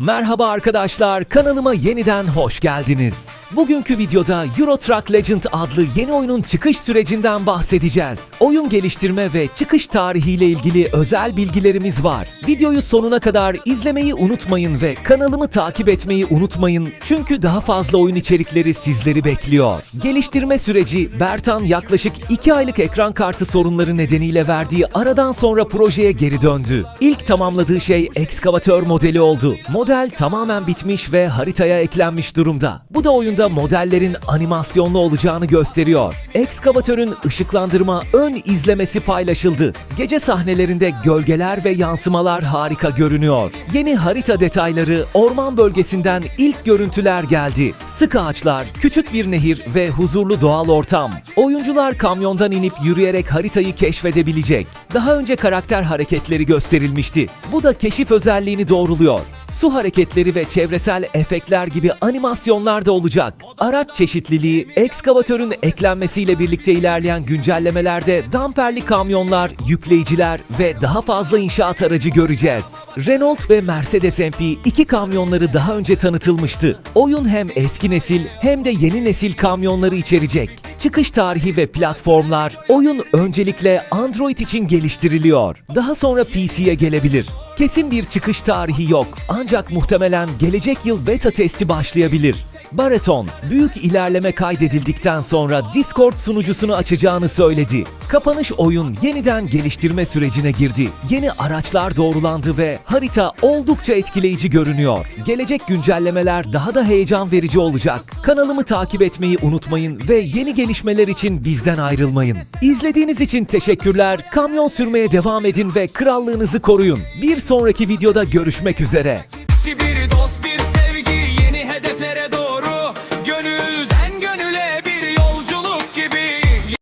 Merhaba arkadaşlar, kanalıma yeniden hoş geldiniz. Bugünkü videoda Euro Truck Legend adlı yeni oyunun çıkış sürecinden bahsedeceğiz. Oyun geliştirme ve çıkış tarihiyle ilgili özel bilgilerimiz var. Videoyu sonuna kadar izlemeyi unutmayın ve kanalımı takip etmeyi unutmayın çünkü daha fazla oyun içerikleri sizleri bekliyor. Geliştirme süreci Bertan yaklaşık 2 aylık ekran kartı sorunları nedeniyle verdiği aradan sonra projeye geri döndü. İlk tamamladığı şey ekskavatör modeli oldu. Model tamamen bitmiş ve haritaya eklenmiş durumda. Bu da oyunda modellerin animasyonlu olacağını gösteriyor. Ekskavatörün ışıklandırma ön izlemesi paylaşıldı. Gece sahnelerinde gölgeler ve yansımalar harika görünüyor. Yeni harita detayları, orman bölgesinden ilk görüntüler geldi. Sık ağaçlar, küçük bir nehir ve huzurlu doğal ortam. Oyuncular kamyondan inip yürüyerek haritayı keşfedebilecek. Daha önce karakter hareketleri gösterilmişti. Bu da keşif özelliğini doğruluyor. Su hareketleri ve çevresel efektler gibi animasyonlar da olacak. Araç çeşitliliği, ekskavatörün eklenmesiyle birlikte ilerleyen güncellemelerde damperli kamyonlar, yükleyiciler ve daha fazla inşaat aracı göreceğiz. Renault ve Mercedes-MP iki kamyonları daha önce tanıtılmıştı. Oyun hem eski nesil hem de yeni nesil kamyonları içerecek. Çıkış tarihi ve platformlar, oyun öncelikle Android için geliştiriliyor. Daha sonra PC'ye gelebilir. Kesin bir çıkış tarihi yok ancak muhtemelen gelecek yıl beta testi başlayabilir. Baraton, büyük ilerleme kaydedildikten sonra Discord sunucusunu açacağını söyledi. Kapanış oyun yeniden geliştirme sürecine girdi. Yeni araçlar doğrulandı ve harita oldukça etkileyici görünüyor. Gelecek güncellemeler daha da heyecan verici olacak. Kanalımı takip etmeyi unutmayın ve yeni gelişmeler için bizden ayrılmayın. İzlediğiniz için teşekkürler. Kamyon sürmeye devam edin ve krallığınızı koruyun. Bir sonraki videoda görüşmek üzere.